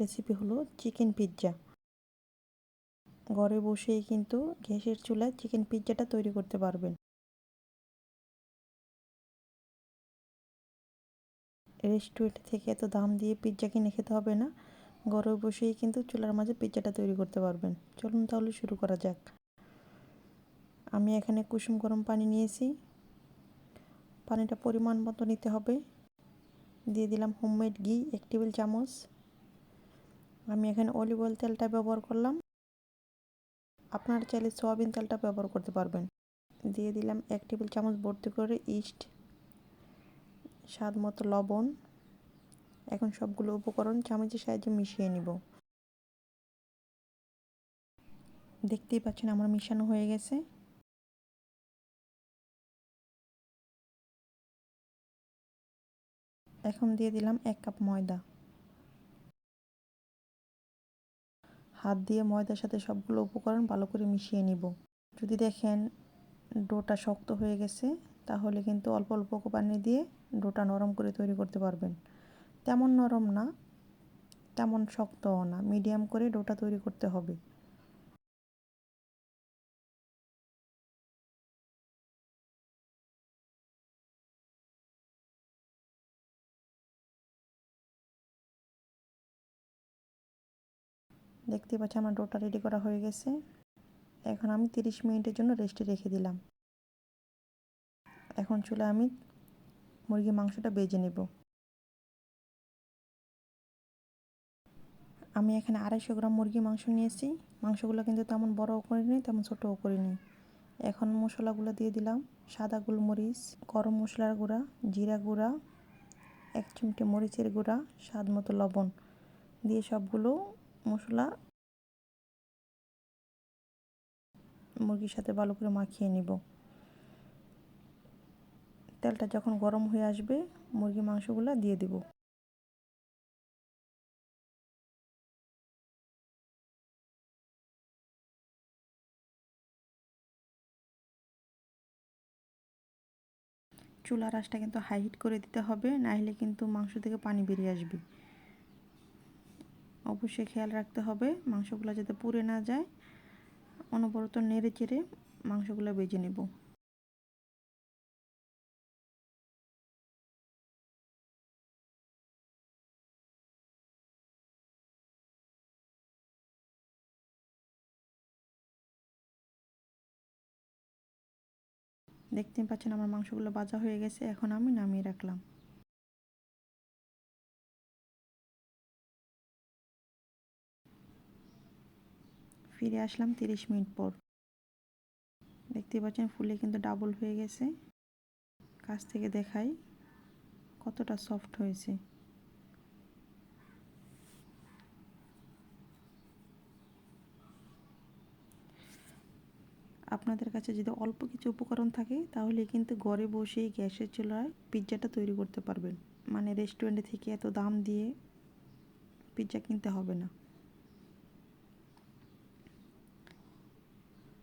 Recipe হলো chicken pizza ঘরে বসেই কিন্তু গ্যাসের চুলায় চিকেন পিৎজাটা তৈরি করতে পারবেন। রেস্টুরেন্ট থেকে এত দাম দিয়ে পিৎজা কিনে খেতে হবে না। ঘরে বসেই কিন্তু চুলার মাঝে পিৎজাটা তৈরি করতে পারবেন। চলুন তাহলে শুরু করা যাক। আমি এখানে কুসুম গরম পানি নিয়েছি। পানিটা পরিমাণ মতো নিতে হবে। দিয়ে দিলাম হোমমেড ঘি, এক টেবিল চামচ। আমি এখানে অলিভ অয়েল তেলটা ব্যবহার করলাম। আপনারা চাইলে সয়াবিন তেলটা ব্যবহার করতে পারবেন। দিয়ে দিলাম এক টেবিল চামচ ভর্তি করে ইস্ট স্বাদ মতো লবণ। এখন সবগুলো উপকরণ চামচের সাহায্যে মিশিয়ে নিব। দেখতেই পাচ্ছেন আমার মিশানো হয়ে গেছে। এখন দিয়ে দিলাম এক কাপ ময়দা। হাত দিয়ে ময়দার সাথে সবগুলো উপকরণ ভালো করে মিশিয়ে নিব। যদি দেখেন ডোটা শক্ত হয়ে গেছে, তাহলে কিন্তু অল্প অল্প পানি দিয়ে ডোটা নরম করে তৈরি করতে পারবেন। তেমন নরম না, তেমন শক্তও না, মিডিয়াম করে ডোটা তৈরি করতে হবে। দেখতে পাচ্ছি আমার ডোটা রেডি করা হয়ে গেছে। এখন আমি তিরিশ মিনিটের জন্য রেস্টে রেখে দিলাম। এখন চুলে আমি মুরগি মাংসটা বেজে নেব। আমি এখানে আড়াইশো গ্রাম মুরগি মাংস নিয়েছি। মাংসগুলো কিন্তু তেমন বড়ও করিনি, তেমন ছোটও করিনি। এখন মশলাগুলো দিয়ে দিলাম। সাদা গোলমরিচ, গরম মশলার গুঁড়া, জিরা গুঁড়া, এক চিমটে মরিচের গুঁড়া, স্বাদ মতো লবণ দিয়ে সবগুলো মশলা। মুরগির সাথে ভালো করে মাখিয়ে নিব। তেলটা যখন গরম হয়ে আসবে মুরগি মাংসগুলো দিয়ে দেব। চুলার আঁচটা কিন্তু হাই হিট করে দিতে হবে না হলে কিন্তু মাংস থেকে পানি বেরিয়ে আসবে। অবশ্যই খেয়াল রাখতে হবে, মাংসগুলো যাতে পুড়ে না যায়। অনবরত নেড়ে চেড়ে মাংসগুলো বেজে নেব। দেখতে পাচ্ছেন আমার মাংসগুলো বাজা হয়ে গেছে, এখন আমি নামিয়ে রাখলাম। ফিরে আসলাম তিরিশ মিনিট পর। দেখতে পাচ্ছেন ফুলে কিন্তু ডাবল হয়ে গেছে। কাছ থেকে দেখাই কতটা সফট হয়েছে। আপনাদের কাছে যদি অল্প কিছু উপকরণ থাকে, তাহলে কিন্তু ঘরে বসেই গ্যাসের চুলায় পিৎজাটা তৈরি করতে পারবেন। মানে রেস্টুরেন্টে থেকে এত দাম দিয়ে পিৎজা কিনতে হবে না।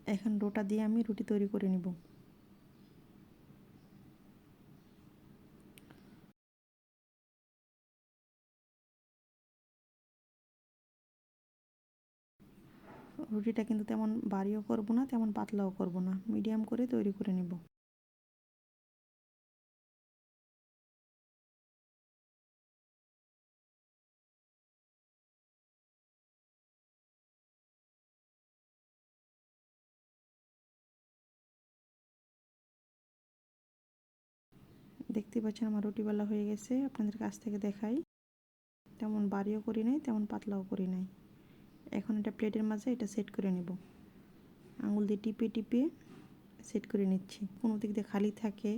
এখন ডোটা দিয়ে আমি রুটি তৈরি করে নিব। রুটিটা কিন্তু তেমন বাড়িও করব না, তেমন পাতলাও করব না। মিডিয়াম করে তৈরি করে নিব। দেখতে পাচ্ছেন আমার রুটি বেলা হয়ে গেছে, আপনাদের কাছ থেকে দেখাই। তেমন বাড়িও করি নাই, তেমন পাতলাও করি নাই। এখন এটা প্লেটের মাঝে এটা সেট করে নেব। আঙুল দিয়ে টিপে টিপে সেট করে নিচ্ছি। কোনো দিক দিয়ে খালি থাকে,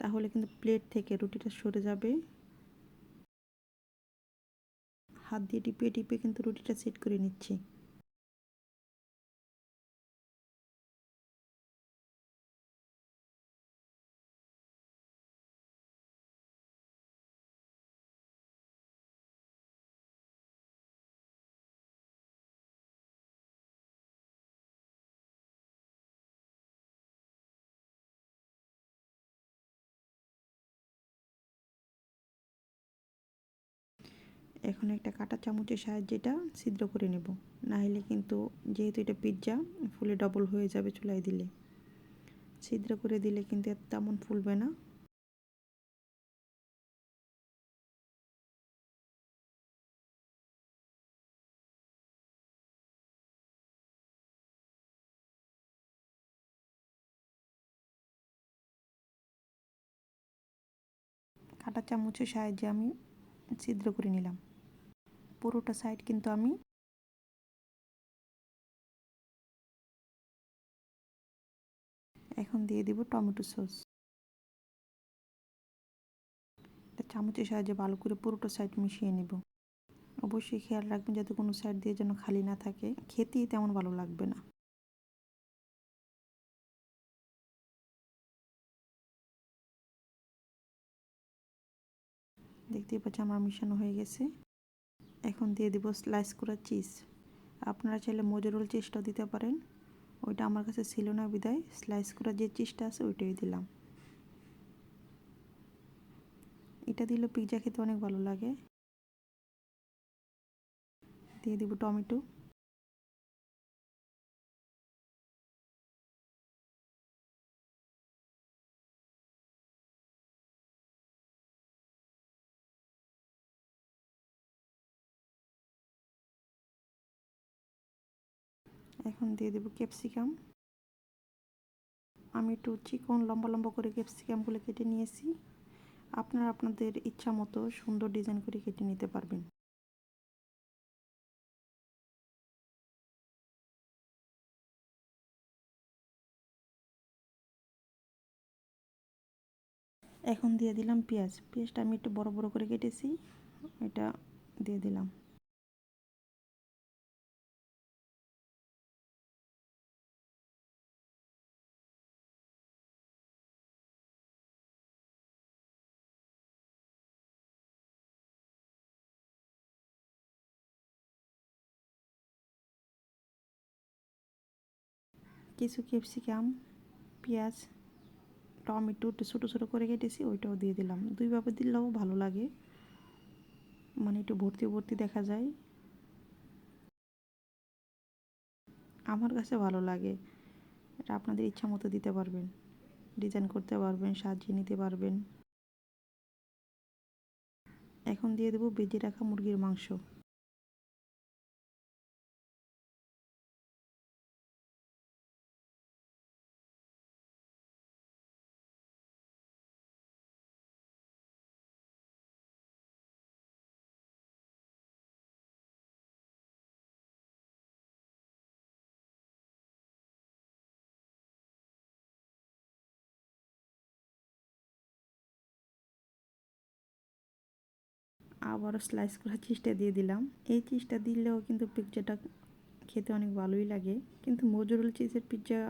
তাহলে কিন্তু প্লেট থেকে রুটিটা সরে যাবে। হাত দিয়ে টিপে টিপে কিন্তু রুটিটা সেট করে নিচ্ছি। এখন একটা কাটা চামচের সাহায্যে এটা ছিদ্র করে নেব। না হলে কিন্তু যেহেতু এটা পিৎজা ফুলে ডবল হয়ে যাবে চুলায় দিলে। ছিদ্র করে দিলে কিন্তু তেমন ফুলবে না। কাটা চামচের সাহায্যে আমি ছিদ্র করে নিলাম। পুরোটা সাইড কিন্তু আমি এখন দিয়ে দিব টমেটো সস চামচের সাহায্যে ভালো করে পুরোটা সাইড মিশিয়ে নেব। অবশ্যই খেয়াল রাখবেন যাতে কোনো সাইড দিয়ে যেন খালি না থাকে। খেতেই তেমন ভালো লাগবে না। দেখতেই পাচ্ছি আমার মিশানো হয়ে গেছে। এখন দিয়ে দিব স্লাইস করা চিজ আপনারা চাইলে মজুরুল চিজটাও দিতে পারেন। ওইটা আমার কাছে ছিল না বিদায়। স্লাইস করা যে চিজটা আছে ওইটাই দিলাম। এটা দিলে পিৎজা খেতে অনেক ভালো লাগে। দিয়ে দিব টমেটো। এখন দিয়ে দেবো ক্যাপসিকাম। আমি একটু চিকন লম্বা লম্বা করে ক্যাপসিকামগুলো কেটে নিয়েছি। আপনারা আপনাদের ইচ্ছা মতো সুন্দর ডিজাইন করে কেটে নিতে পারবেন। এখন দিয়ে দিলাম পেঁয়াজ। পেঁয়াজটা আমি একটু বড় বড় করে কেটেছি। এটা দিয়ে দিলাম। কিছু ক্যাপসিকাম, পেঁয়াজ, টমেটো ছোটো ছোটো করে কেটেছি, ওইটাও দিয়ে দিলাম। দুইভাবে দিলেও ভালো লাগে। মানে একটু ভর্তি ভর্তি দেখা যায়। আমার কাছে ভালো লাগে। এটা আপনাদের ইচ্ছা মতো দিতে পারবেন। ডিজাইন করতে পারবেন, সাজিয়ে নিতে পারবেন। এখন দিয়ে দেবো বেজে রাখা মুরগির মাংস। আবারও স্লাইস করা চিজটা দিয়ে দিলাম। এই চিজটা দিলেও কিন্তু পিৎজাটা খেতে অনেক ভালোই লাগে। কিন্তু মজুরুল চিজের পিৎজা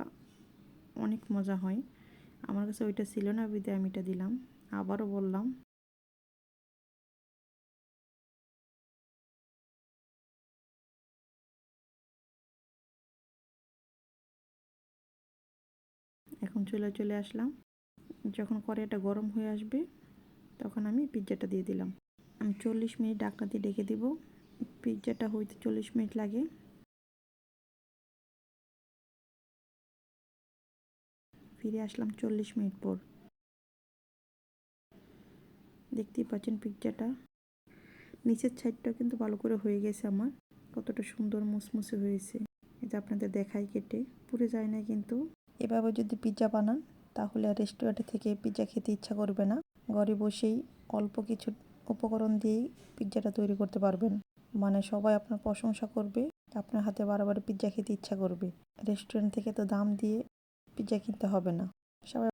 অনেক মজা হয়। আমার কাছে ওইটা ছিল না বিদে আমি এটা দিলাম। আবারও বললাম। এখন চলে চলে আসলাম। যখন কড়াইটা গরম হয়ে আসবে, তখন আমি পিৎজাটা দিয়ে দিলাম। চল্লিশ মিনিট ডাকনা দিয়ে ডেকে দিব। পিৎজাটা হইতে চল্লিশ মিনিট লাগে। ফিরে আসলাম চল্লিশ মিনিট পর। দেখতেই পাচ্ছেন পিৎজাটা নিচের সাইডটাও কিন্তু ভালো করে হয়ে গেছে আমার। কতটা সুন্দর মুসমুসে হয়েছে। এটা আপনাদের দেখাই কেটে। পুড়ে যায় না কিন্তু। এভাবে যদি পিৎজা বানান, তাহলে রেস্টুরেন্টে থেকে পিৎজা খেতে ইচ্ছা করবে না। ঘরে বসেই অল্প কিছু উপকরণ দিয়েই পিৎজাটা তৈরি করতে পারবেন। মানে সবাই আপনার প্রশংসা করবে, আপনার হাতে বারবার পিৎজা খেতে ইচ্ছা করবে। রেস্টুরেন্ট থেকে তো দাম দিয়ে পিৎজা কিনতে হবে না। সবাই